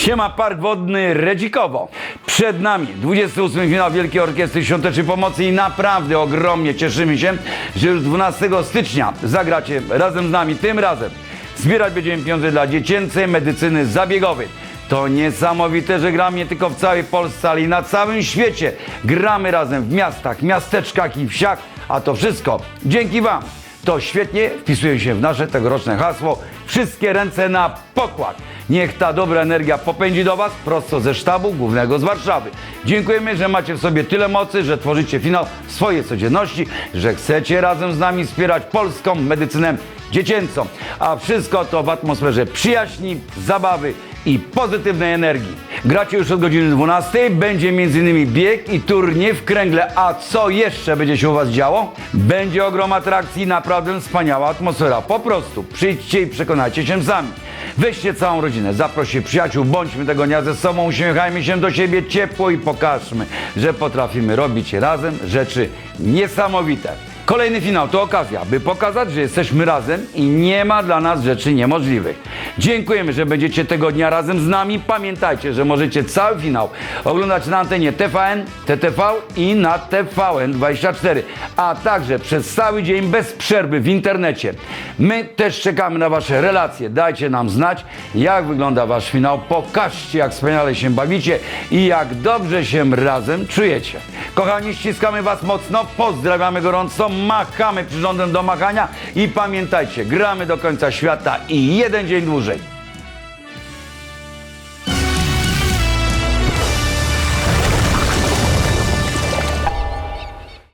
Siema Park Wodny Redzikowo. Przed nami 28 finał Wielkiej Orkiestry Świątecznej Pomocy i naprawdę ogromnie cieszymy się, że już 12 stycznia zagracie razem z nami. Tym razem zbierać będziemy pieniądze dla dziecięcej medycyny zabiegowej. To niesamowite, że gramy nie tylko w całej Polsce, ale i na całym świecie. Gramy razem w miastach, miasteczkach i wsiach, a to wszystko dzięki Wam. To świetnie wpisuje się w nasze tegoroczne hasło Wszystkie ręce na pokład. Niech ta dobra energia popędzi do Was prosto ze sztabu głównego z Warszawy. Dziękujemy, że macie w sobie tyle mocy, że tworzycie finał swojej codzienności, że chcecie razem z nami wspierać polską medycynę dziecięcą. A wszystko to w atmosferze przyjaźni, zabawy i pozytywnej energii. Gracie już od godziny 12, będzie m.in. bieg i turniej w kręgle. A co jeszcze będzie się u Was działo? Będzie ogrom atrakcji, naprawdę wspaniała atmosfera. Po prostu przyjdźcie i przekonajcie się sami. Weźcie całą rodzinę, zaproście przyjaciół, bądźmy tego dnia ze sobą, uśmiechajmy się do siebie ciepło i pokażmy, że potrafimy robić razem rzeczy niesamowite. Kolejny finał to okazja, by pokazać, że jesteśmy razem i nie ma dla nas rzeczy niemożliwych. Dziękujemy, że będziecie tego dnia razem z nami. Pamiętajcie, że możecie cały finał oglądać na antenie TVN, TTV i na TVN24, a także przez cały dzień bez przerwy w internecie. My też czekamy na Wasze relacje. Dajcie nam znać, jak wygląda Wasz finał. Pokażcie, jak wspaniale się bawicie i jak dobrze się razem czujecie. Kochani, ściskamy Was mocno, pozdrawiamy gorąco, machamy przyrządem do machania i pamiętajcie, gramy do końca świata i jeden dzień dłużej.